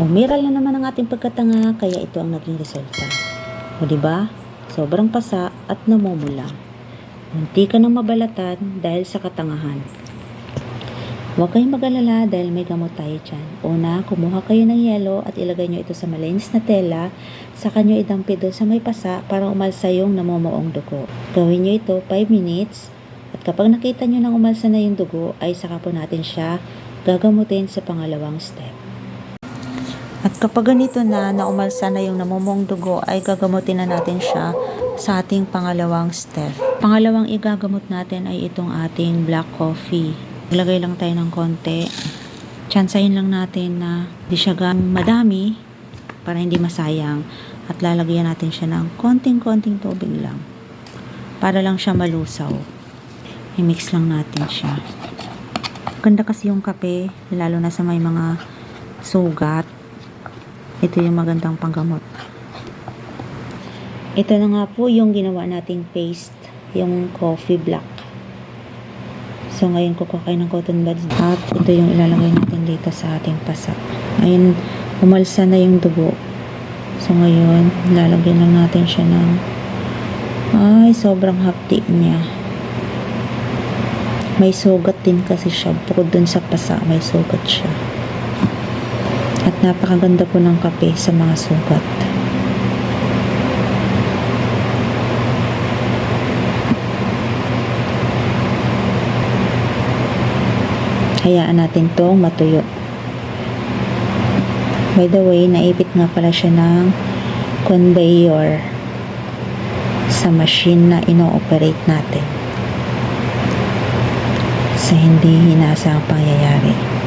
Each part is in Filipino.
Umiral na naman ang ating pagkatanga kaya ito ang naging resulta. O ba? Sobrang pasa at namumula. Munti ka nang mabalatan dahil sa katangahan. Huwag kayong mag-alala dahil may gamot tayo dyan. Una, kumuha kayo ng yelo at ilagay nyo ito sa malinis na tela. Saka nyo idampi doon sa may pasa para umalsa yung namumuong dugo. Gawin nyo ito 5 minutes at kapag nakita nyo nang umalsa na yung dugo ay saka po natin siya gagamutin sa pangalawang step. At kapag ganito na, na umalsa na yung namumong dugo, ay gagamutin na natin siya sa ating pangalawang step. Pangalawang igagamot natin ay itong ating black coffee. Maglagay lang tayo ng konti. Tsansahin lang natin na di siya madami para hindi masayang. At lalagyan natin siya ng konting-konting tubig lang. Para lang siya malusaw. I-mix lang natin siya. Ganda kasi yung kape, lalo na sa may mga sugat. Ito yung magandang panggamot. Ito na nga po yung ginawa nating paste, yung coffee black. So ngayon kukuha ng cotton buds at ito yung ilalagay natin dito sa ating pasak. Ngayon, umalsa na yung dugo. So ngayon, lalagyan lang natin siya ng ay, sobrang hapti niya. May sugat din kasi siya. Bukod dun sa pasa, may sugat siya. Napakaganda po ng kape sa mga sugat. Hayaan natin tong matuyo. By the way, naipit nga pala siya ng conveyor sa machine na ino-operate natin sa hindi hinasang pangyayari.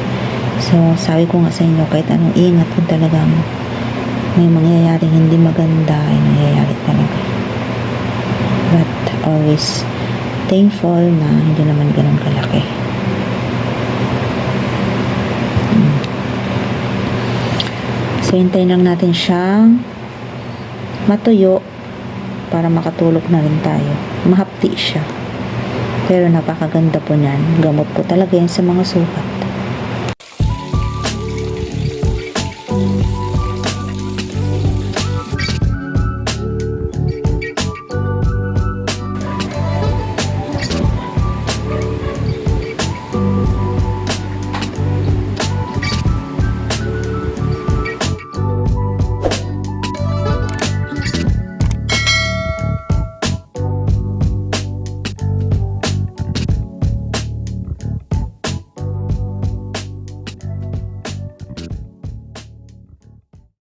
So, sabi ko nga sa inyo, kahit anong ingat kung talagang may mangyayaring hindi maganda, ay nangyayari talaga. But always thankful na hindi naman ganun kalaki. Mm. So, hintayin lang natin siyang matuyo para makatulog na rin tayo. Mahapti siya. Pero napakaganda po niyan. Gamot po talaga yan sa mga sugat.